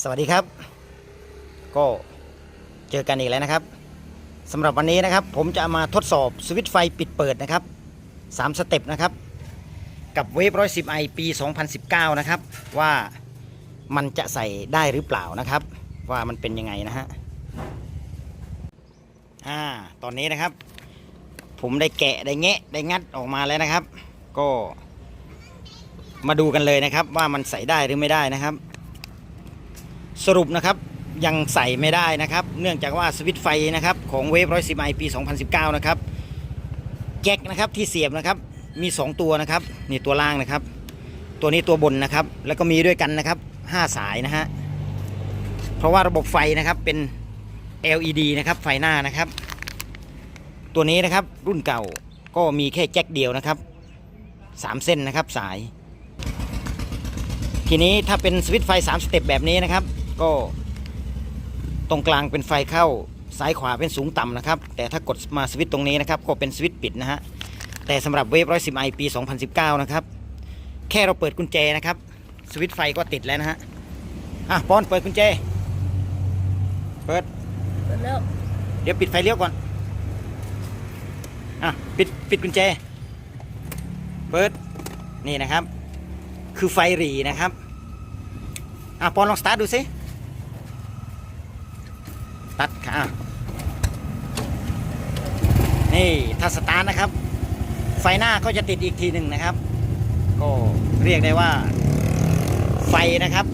สวัสดีครับ ก็เจอกันอีกแล้วนะครับสำหรับวันนี้นะครับ ผมจะมาทดสอบสวิตช์ไฟปิดเปิดนะครับ3สเต็ปนะครับ กับเวฟ110 i ปี 2019 นะครับ ว่ามันจะใส่ได้หรือเปล่านะครับ ว่ามันเป็นยังไงนะฮะอ่าตอนนี้นะครับ ผมได้แกะได้แงะได้งัดออกมาแล้วนะครับ ก็มาดูกันเลยนะครับ ว่ามันใส่ได้หรือไม่ได้นะครับ สรุปนะครับยังใส่ไม่ได้นะครับ เนื่องจากว่าสวิตไฟนะครับของเวฟร้อยสิบไอปี 2019 นะครับแจ็คนะครับที่เสียบนะครับมี 2 ตัวนะครับนี่ตัวล่างนะครับ ตัวนี้ตัวบนนะครับ แล้วก็มีด้วยกันนะครับ 5 สายนะฮะเพราะว่าระบบไฟนะครับเป็น LED นะครับไฟหน้านะครับ ตัวนี้นะครับรุ่นเก่าก็มีแค่แจ็คเดียวนะครับ 3 เส้นนะครับสาย ทีนี้ถ้าเป็นสวิตไฟ 3 สเต็ปแบบนี้นะครับ ก็ตรงกลางเป็นไฟเข้าซ้ายขวาเป็นสูงต่ำนะครับ แต่ถ้ากดมาสวิตช์ตรงนี้นะครับ ก็เป็นสวิตช์ปิดนะฮะแต่สำหรับเวฟ110 i ปี 2019 นะครับ แค่เราเปิดกุญแจนะครับ สวิตช์ไฟก็ติดแล้วนะฮะอะปอนเปิดกุญแจ เปิด เปิดแล้ว เดี๋ยวปิดไฟเลี้ยวก่อน อะปิดปิดกุญแจ เปิด นี่นะครับ คือไฟหรีนะครับ อะปอนลองสตาร์ทดูสิ ตัดค่ะนี่ถ้าสตาร์ทนะครับ ไฟหน้าก็จะติดอีกทีหนึ่งนะครับ ก็เรียกได้ว่า ไฟนะครับ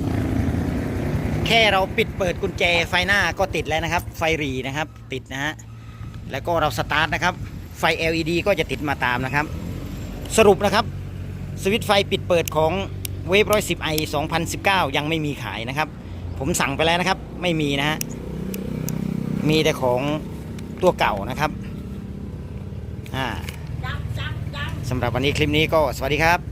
แค่เราปิดเปิดกุญแจไฟหน้าก็ติดแล้วนะครับ ไฟหรีนะครับ ติดนะฮะแล้วก็เราสตาร์ทนะครับ ไฟ LED ก็จะติดมาตามนะครับ สรุปนะครับ สวิตช์ไฟปิดเปิดของเวฟร้อยสิบไอ2019ยังไม่มีขายนะครับ ผมสั่งไปแล้วนะครับ ไม่มีนะฮะ มีแต่ของตัวเก่านะครับอ่าสำหรับวันนี้คลิปนี้ก็สวัสดีครับ